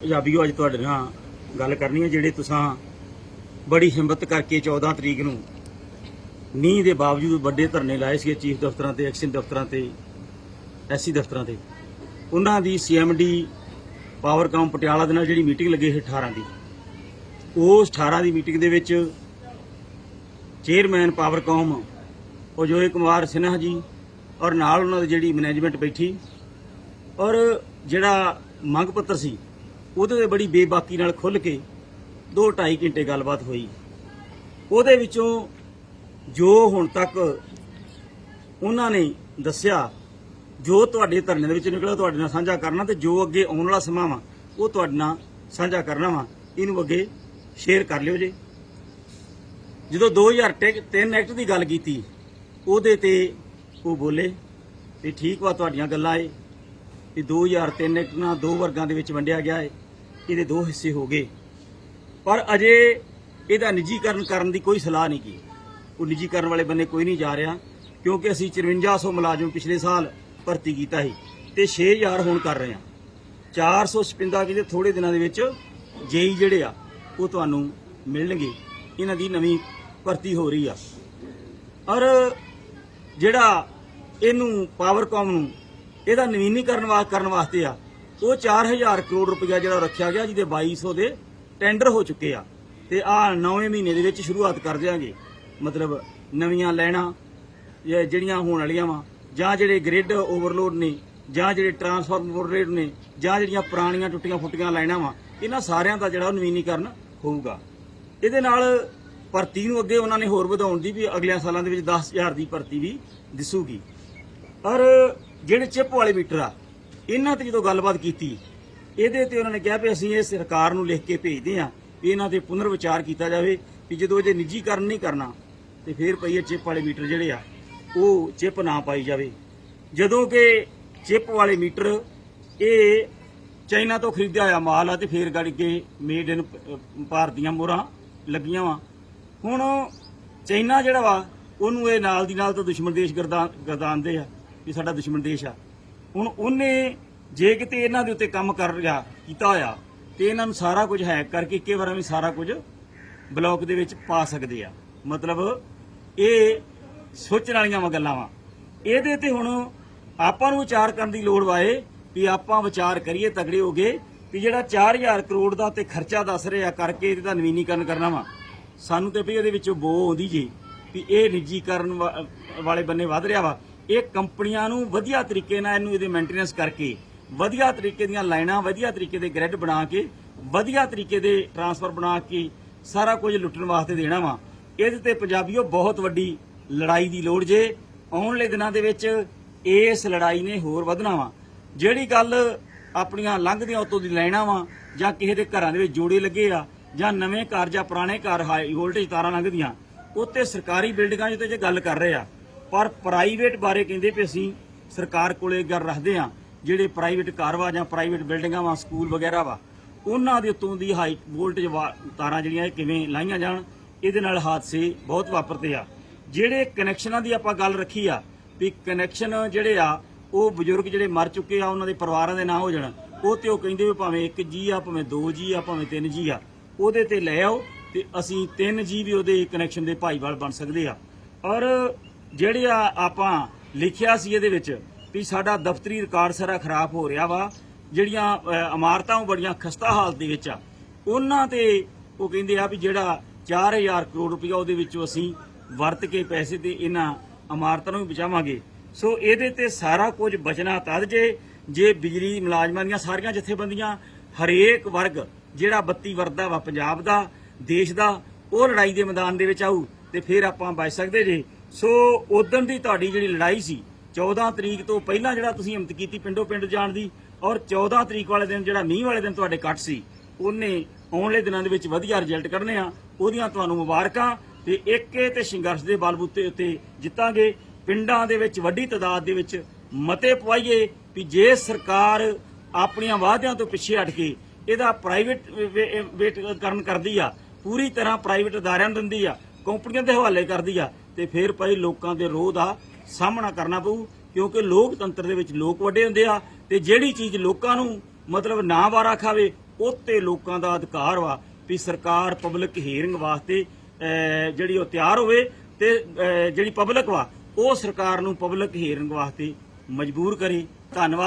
ਪੰਜਾਬੀਓ, ਅੱਜ ਤੁਹਾਡੇ ਨਾਲ ਗੱਲ ਕਰਨੀ ਹੈ, ਜਿਹੜੇ ਤੁਸੀਂ ਬੜੀ ਹਿੰਮਤ ਕਰਕੇ 14 ਤਰੀਕ ਨੂੰ ਨੀਂਹ ਦੇ ਬਾਵਜੂਦ ਵੱਡੇ ਧਰਨੇ ਲਾਏ ਸੀ ਚੀਫ ਦਫ਼ਤਰਾਂ ਤੇ, ਐਕਸ਼ਨ ਦਫ਼ਤਰਾਂ ਤੇ, ਐਸਸੀ ਦਫ਼ਤਰਾਂ ਤੇ। ਉਹਨਾਂ ਦੀ ਸੀਐਮਡੀ ਪਾਵਰਕਾਮ ਪਟਿਆਲਾ ਦੇ ਨਾਲ ਜਿਹੜੀ ਮੀਟਿੰਗ ਲੱਗੀ ਸੀ 18 ਦੀ ਉਸ 18 ਦੀ ਮੀਟਿੰਗ ਦੇ ਵਿੱਚ ਚੇਅਰਮੈਨ ਪਾਵਰਕਾਮ ਅਜੋਏ ਕੁਮਾਰ ਸਿਨਹਾ ਜੀ ਔਰ ਨਾਲ ਉਹਨਾਂ ਦੀ ਜਿਹੜੀ ਮੈਨੇਜਮੈਂਟ ਬੈਠੀ ਔਰ ਜਿਹੜਾ ਮੰਗ ਪੱਤਰ ਸੀ ਉਹਦੇ ਤੇ ਬੜੀ ਬੇਬਾਕੀ ਨਾਲ ਖੁੱਲ ਕੇ 2.5 ਘੰਟੇ ਗੱਲਬਾਤ ਹੋਈ। ਉਹਦੇ ਵਿੱਚੋਂ ਜੋ ਹੁਣ ਤੱਕ ਉਹਨਾਂ ਨੇ ਦੱਸਿਆ, ਜੋ ਤੁਹਾਡੇ ਧਰਨੇ ਦੇ ਵਿੱਚ ਨਿਕਲਿਆ ਤੁਹਾਡੇ ਨਾਲ ਸਾਂਝਾ ਕਰਨਾ ਤੇ ਜੋ ਅੱਗੇ ਆਉਣ ਵਾਲਾ ਸਮਾਂ ਵਾ, ਉਹ ਤੁਹਾਡੇ ਨਾਲ ਸਾਂਝਾ ਕਰਨਾ ਵਾ, ਇਹਨੂੰ ਅੱਗੇ ਸ਼ੇਅਰ ਕਰ ਲਿਓ ਜੇ। ਜਦੋਂ 2003 ਐਕਟ ਦੀ ਗੱਲ ਕੀਤੀ, ਉਹਦੇ ਤੇ ਉਹ ਬੋਲੇ ਵੀ ਠੀਕ ਵਾ, ਤੁਹਾਡੀਆਂ ਗੱਲਾਂ ਏ, ਵੀ 2003 ਐਕਟ ਨਾਲ ਦੋ ਵਰਗਾਂ ਦੇ ਵਿੱਚ ਵੰਡਿਆ ਗਿਆ ਏ। ਇਹਦੇ ਦੋ ਹਿੱਸੇ ਹੋ ਗਏ। ਪਰ ਅਜੇ ਇਹਦਾ ਨਿੱਜੀਕਰਨ ਕਰਨ ਦੀ ਕੋਈ ਸਲਾਹ ਨਹੀਂ ਕੀ ਉਹ ਨਿੱਜੀਕਰਨ ਵਾਲੇ ਬੰਨੇ ਕੋਈ ਨਹੀਂ ਜਾ ਰਿਹਾ, ਕਿਉਂਕਿ ਅਸੀਂ 5400 ਮੁਲਾਜ਼ਮ ਪਿਛਲੇ ਸਾਲ ਭਰਤੀ ਕੀਤਾ ਸੀ ਤੇ 6000 ਹੁਣ ਕਰ ਰਹੇ ਹਾਂ। 456 ਕਿਤੇ ਥੋੜੇ ਦਿਨਾਂ ਦੇ ਵਿੱਚ ਜੇਈ ਜਿਹੜੇ ਆ, ਉਹ ਤੁਹਾਨੂੰ ਮਿਲਣਗੇ। ਇਹਨਾਂ ਦੀ ਨਵੀਂ ਭਰਤੀ ਹੋ ਰਹੀ ਆ। ਔਰ ਜਿਹੜਾ ਇਹਨੂੰ ਪਾਵਰਕਾਮ ਨੂੰ, ਇਹਦਾ ਨਵੀਨੀਕਰਨ ਵਾ, ਕਰਨ ਵਾਸਤੇ ਆ ਉਹ 4000 ਕਰੋੜ ਰੁਪਇਆ ਜਿਹੜਾ ਰੱਖਿਆ ਗਿਆ, ਜਿਹਦੇ 2200 ਦੇ ਟੈਂਡਰ ਹੋ ਚੁੱਕੇ ਆ। ਤੇ ਆ 9ਵੇਂ ਮਹੀਨੇ ਦੇ ਵਿੱਚ ਸ਼ੁਰੂਆਤ ਕਰ ਦਿਆਂਗੇ। ਮਤਲਬ ਨਵੀਆਂ ਲੈਣਾ ਜਿਹੜੀਆਂ ਹੋਣ ਵਾਲੀਆਂ ਵਾ, ਜਾਂ ਜਿਹੜੇ ਗ੍ਰਿਡ ਓਵਰਲੋਡ ਨੇ, ਜਾਂ ਜਿਹੜੇ ਟਰਾਂਸਫਾਰਮਰ ਰੇਟ ਨੇ, ਜਾਂ ਜਿਹੜੀਆਂ ਪੁਰਾਣੀਆਂ ਟੁੱਟੀਆਂ ਫੁੱਟੀਆਂ ਲਾਈਨਾਂ ਵਾ, ਇਹਨਾਂ ਸਾਰਿਆਂ ਦਾ ਜਿਹੜਾ ਨਵੀਨੀਕਰਨ ਹੋਊਗਾ। ਇਹਦੇ ਨਾਲ ਭਰਤੀ ਨੂੰ ਅੱਗੇ ਉਹਨਾਂ ਨੇ ਹੋਰ ਵਧਾਉਣ ਦੀ ਵੀ ਅਗਲੇ ਸਾਲਾਂ ਦੇ ਵਿੱਚ 10000 ਦੀ ਭਰਤੀ ਵੀ ਦਿਸੂਗੀ। ਔਰ ਜਿਹੜੇ ਚਿਪ ਵਾਲੇ ਮੀਟਰ ਆ ਇਹਨਾਂ ਤੇ ਜਦੋਂ ਗੱਲਬਾਤ ਕੀਤੀ, ਇਹਦੇ ਤੇ ਉਹਨਾਂ ਨੇ ਕਿਹਾ ਵੀ ਅਸੀਂ ਇਹ ਸਰਕਾਰ ਨੂੰ ਲਿਖ ਕੇ ਭੇਜਦੇ ਆ ਵੀ ਇਹਨਾਂ ਤੇ ਪੁਨਰ ਵਿਚਾਰ ਕੀਤਾ ਜਾਵੇ ਵੀ ਜਦੋਂ ਇਹਦੇ ਨਿੱਜੀਕਰਨ ਨਹੀਂ ਕਰਨਾ, ਤੇ ਫਿਰ ਪਈ ਇਹ ਚਿਪ ਵਾਲੇ ਮੀਟਰ ਜਿਹੜੇ ਆ, ਉਹ ਚਿਪ ਨਾ ਪਾਈ ਜਾਵੇ। ਜਦੋਂ ਕਿ ਚਿਪ ਵਾਲੇ ਮੀਟਰ, ਇਹ ਚਾਈਨਾ ਤੋਂ ਖਰੀਦਿਆ ਹੋਇਆ ਮਾਲ ਆ ਤੇ ਫੇਰ ਗੜ ਕੇ ਮੇਡ ਇਨ ਭਾਰਤ ਦੀਆਂ ਮੋਹਰਾਂ ਲੱਗੀਆਂ ਵਾ। ਹੁਣ ਚਾਈਨਾ ਜਿਹੜਾ ਵਾ, ਉਹਨੂੰ ਇਹ ਨਾਲ ਦੀ ਨਾਲ ਤਾਂ ਦੁਸ਼ਮਣ ਦੇਸ਼ ਗਰਦਾਨ ਗਰਦਾਨਦੇ ਆ ਵੀ ਸਾਡਾ ਦੁਸ਼ਮਣ ਦੇਸ਼ ਆ। ਹੁਣ ਉਹਨੇ ਜੇ ਕਿਤੇ ਇਹਨਾਂ ਦੇ ਉੱਤੇ ਕੰਮ ਕਰ ਰਿਹਾ, ਕੀਤਾ ਹੋਇਆ, ਤੇ ਇਹਨਾਂ ਨੂੰ ਸਾਰਾ ਕੁਝ ਹੈਕ ਕਰਕੇ ਇੱਕੇ ਵਾਰ ਵੀ ਸਾਰਾ ਕੁਝ ਬਲੌਕ ਦੇ ਵਿੱਚ ਪਾ ਸਕਦੇ ਆ। ਮਤਲਬ ਇਹ ਸੋਚਣ ਵਾਲੀਆਂ ਵਾ ਗੱਲਾਂ ਵਾ। ਇਹਦੇ ਤੇ ਹੁਣ ਆਪਾਂ ਨੂੰ ਵਿਚਾਰ ਕਰਨ ਦੀ ਲੋੜ ਵਾਏ ਵੀ ਆਪਾਂ ਵਿਚਾਰ ਕਰੀਏ, ਤਗੜੇ ਹੋ ਗਏ ਵੀ ਜਿਹੜਾ 4000 ਕਰੋੜ ਦਾ ਤੇ ਖਰਚਾ ਦੱਸ ਰਿਹਾ ਕਰਕੇ ਇਹਦਾ ਨਵੀਨੀਕਰਨ ਕਰਨਾ ਵਾ। ਸਾਨੂੰ ਤੇ ਵੀ ਇਹਦੇ ਵਿੱਚੋਂ ਬੋ ਆਉਂਦੀ ਜੀ ਵੀ ਇਹ ਨਿੱਜੀਕਰਨ ਵਾ- ਵਾਲੇ ਬੰਨੇ ਵੱਧ ਰਿਹਾ ਵਾ। ਇਹ ਕੰਪਨੀਆਂ ਨੂੰ ਵਧੀਆ ਤਰੀਕੇ ਨਾਲ ਇਹਨੂੰ ਇਹਦੇ ਮੇਨਟੇਨੈਂਸ ਕਰਕੇ, ਵਧੀਆ ਤਰੀਕੇ ਦੀਆਂ ਲਾਈਨਾਂ, ਵਧੀਆ ਤਰੀਕੇ ਦੇ ਗ੍ਰਿਡ ਬਣਾ ਕੇ, ਵਧੀਆ ਤਰੀਕੇ ਦੇ ਟਰਾਂਸਫਰ ਬਣਾ ਕੇ ਸਾਰਾ ਕੁਝ ਲੁੱਟਣ ਵਾਸਤੇ ਦੇਣਾ ਵਾ। ਇਹਦੇ ਤੇ ਪੰਜਾਬੀਓ ਬਹੁਤ ਵੱਡੀ ਲੜਾਈ ਦੀ ਲੋੜ ਜੇ। ਆਉਣ ਵਾਲੇ ਦਿਨਾਂ ਦੇ ਵਿੱਚ ਇਸ ਲੜਾਈ ਨੇ ਹੋਰ ਵਧਣਾ ਵਾ। ਜਿਹੜੀ ਗੱਲ ਆਪਣੀਆਂ ਲੰਘਦੀਆਂ ਉਤੋਂ ਦੀ ਲੈਣਾ ਵਾ, ਜਾਂ ਕਿਸੇ ਦੇ ਘਰਾਂ ਦੇ ਵਿੱਚ ਜੋੜੇ ਲੱਗੇ ਆ, ਜਾਂ ਨਵੇਂ ਘਰ ਜਾਂ ਪੁਰਾਣੇ ਘਰ ਹਾਈ ਵੋਲਟੇਜ ਤਾਰਾਂ ਲੰਘਦੀਆਂ, ਉੱਤੇ ਸਰਕਾਰੀ ਬਿਲਡਿੰਗਾਂ ਜਿੱਤੇ ਜੇ ਗੱਲ ਕਰ ਰਹੇ ਆ ਪਰ ਪ੍ਰਾਈਵੇਟ ਬਾਰੇ ਕਹਿੰਦੇ ਵੀ ਅਸੀਂ, ਸਰਕਾਰ ਕੋਲੇ ਗੱਲ ਰੱਖਦੇ ਆ ਜਿਹੜੇ ਪ੍ਰਾਈਵੇਟ ਘਰ ਵਾ ਜਾਂ ਪ੍ਰਾਈਵੇਟ ਬਿਲਡਿੰਗਾਂ ਵਾ, ਸਕੂਲ ਵਗੈਰਾ ਵਾ, ਉਹਨਾਂ ਦੇ ਉੱਤੋਂ ਦੀ ਹਾਈ ਵੋਲਟੇਜ ਵਾ- ਤਾਰਾਂ ਜਿਹੜੀਆਂ ਇਹ ਕਿਵੇਂ ਲਾਈਆਂ ਜਾਣ, ਇਹਦੇ ਨਾਲ ਹਾਦਸੇ ਬਹੁਤ ਵਾਪਰਦੇ ਆ। ਜਿਹੜੇ ਕਨੈਕਸ਼ਨਾਂ ਦੀ ਆਪਾਂ ਗੱਲ ਰੱਖੀ ਆ, ਵੀ ਕਨੈਕਸ਼ਨ ਜਿਹੜੇ ਆ, ਉਹ ਬਜ਼ੁਰਗ ਜਿਹੜੇ ਮਰ ਚੁੱਕੇ ਆ, ਉਹਨਾਂ ਦੇ ਪਰਿਵਾਰਾਂ ਦੇ ਨਾਂ ਹੋ ਜਾਣ, ਉਹ ਤੇ ਉਹ ਕਹਿੰਦੇ ਵੀ ਭਾਵੇਂ ਇੱਕ ਜੀ ਆ, ਭਾਵੇਂ ਦੋ ਜੀ ਆ, ਭਾਵੇਂ ਤਿੰਨ ਜੀ ਆ, ਉਹਦੇ ਤੇ ਲੈ ਆਓ ਤੇ ਅਸੀਂ ਤਿੰਨ ਜੀ ਵੀ ਉਹਦੇ ਕਨੈਕਸ਼ਨ ਦੇ ਭਾਈਵਾਲ ਬਣ ਸਕਦੇ ਆ। ਔਰ ਜਿਹੜੇ ਆ ਆਪਾਂ ਲਿਖਿਆ ਸੀ ਇਹਦੇ ਵਿੱਚ ਵੀ ਸਾਡਾ ਦਫ਼ਤਰੀ ਰਿਕਾਰਡ ਸਾਰਾ ਖਰਾਬ ਹੋ ਰਿਹਾ ਵਾ, ਜਿਹੜੀਆਂ ਇਮਾਰਤਾਂ ਉਹ ਬੜੀਆਂ ਖਸਤਾ ਹਾਲਤ ਦੇ ਵਿੱਚ ਆ। ਉਹਨਾਂ ਤੇ ਉਹ ਕਹਿੰਦੇ ਆ ਵੀ ਜਿਹੜਾ 4000 ਕਰੋੜ ਰੁਪਇਆ ਉਹਦੇ ਵਿੱਚੋਂ ਅਸੀਂ ਵਰਤ ਕੇ ਪੈਸੇ ਤੇ ਇਹਨਾਂ ਇਮਾਰਤਾਂ ਨੂੰ ਵੀ ਬਚਾਵਾਂਗੇ। ਸੋ ਇਹਦੇ ਤੇ ਸਾਰਾ ਕੁਝ ਬਚਣਾ ਤਦ ਜੇ ਜੇ ਬਿਜਲੀ ਮੁਲਾਜ਼ਮਾਂ ਦੀਆਂ ਸਾਰੀਆਂ ਜਥੇਬੰਦੀਆਂ ਹਰੇਕ ਵਰਗ, ਜਿਹੜਾ ਬੱਤੀ ਵਰਦਾ ਵਾ ਪੰਜਾਬ ਦਾ, ਦੇਸ਼ ਦਾ, ਉਹ ਲੜਾਈ ਦੇ ਮੈਦਾਨ ਦੇ ਵਿੱਚ ਆਊ ਤੇ ਫਿਰ ਆਪਾਂ ਬਚ ਸਕਦੇ ਜੇ। ਸੋ ਉਦੋਂ ਦੀ ਤੁਹਾਡੀ ਜਿਹੜੀ ਲੜਾਈ ਸੀ 14 ਤਰੀਕ ਤੋਂ ਪਹਿਲਾਂ ਜਿਹੜਾ ਤੁਸੀਂ ਹਿੰਮਤ ਕੀਤੀ ਪਿੰਡੋ ਪਿੰਡ ਜਾਣ ਦੀ, ਔਰ 14 ਤਰੀਕ ਵਾਲੇ ਦਿਨ ਜਿਹੜਾ ਮੀਂਹ ਵਾਲੇ ਦਿਨ ਤੁਹਾਡੇ ਕੱਟ ਸੀ, ਉਹਨੇ ਆਉਣ ਵਾਲੇ ਦਿਨਾਂ ਦੇ ਵਿੱਚ ਵਧੀਆ ਰਿਜ਼ਲਟ ਕਰਨੇ ਆ, ਉਹਦੀਆਂ ਤੁਹਾਨੂੰ ਮੁਬਾਰਕਾਂ, ਤੇ ਏਕੇ ਤੇ ਸੰਘਰਸ਼ ਦੇ ਬਲਬੂਤੇ ਉੱਤੇ ਜਿੱਤਾਂਗੇ। ਪਿੰਡਾਂ ਦੇ ਵਿੱਚ ਵੱਡੀ ਤਾਦਾਦ ਦੇ ਵਿੱਚ ਮਤੇ ਪਵਾਈਏ ਵੀ ਜੇ ਸਰਕਾਰ ਆਪਣੀਆਂ ਵਾਅਦਿਆਂ ਤੋਂ ਪਿੱਛੇ ਹਟ ਕੇ ਇਹਦਾ ਪ੍ਰਾਈਵੇਟ ਵੇਟਕਰਨ ਕਰਦੀ ਆ, ਪੂਰੀ ਤਰ੍ਹਾਂ ਪ੍ਰਾਈਵੇਟ ਅਦਾਰਿਆਂ ਨੂੰ ਦਿੰਦੀ ਆ, ਕੰਪਨੀਆਂ ਦੇ ਹਵਾਲੇ ਕਰਦੀ ਆ ਤੇ ਫਿਰ ਭਾਈ ਲੋਕਾਂ ਦੇ ਰੋਹ ਦਾ ਸਾਹਮਣਾ ਕਰਨਾ ਪਊ, ਕਿਉਂਕਿ ਲੋਕਤੰਤਰ ਦੇ ਵਿੱਚ ਲੋਕ ਵੱਡੇ ਹੁੰਦੇ ਆ ਤੇ ਜਿਹੜੀ ਚੀਜ਼ ਲੋਕਾਂ ਨੂੰ ਮਤਲਬ ਨਾ ਵਾਰਾ ਖਾਵੇ, ਉੱਤੇ ਲੋਕਾਂ ਦਾ ਅਧਿਕਾਰ ਵਾ ਵੀ ਸਰਕਾਰ ਪਬਲਿਕ ਹੀਅਰਿੰਗ ਵਾਸਤੇ ਜਿਹੜੀ ਉਹ ਤਿਆਰ ਹੋਵੇ ਤੇ ਜਿਹੜੀ ਪਬਲਿਕ ਵਾ, ਉਹ ਸਰਕਾਰ ਨੂੰ ਪਬਲਿਕ ਹੀਅਰਿੰਗ ਵਾਸਤੇ ਮਜਬੂਰ ਕਰੇ। ਧੰਨਵਾਦ।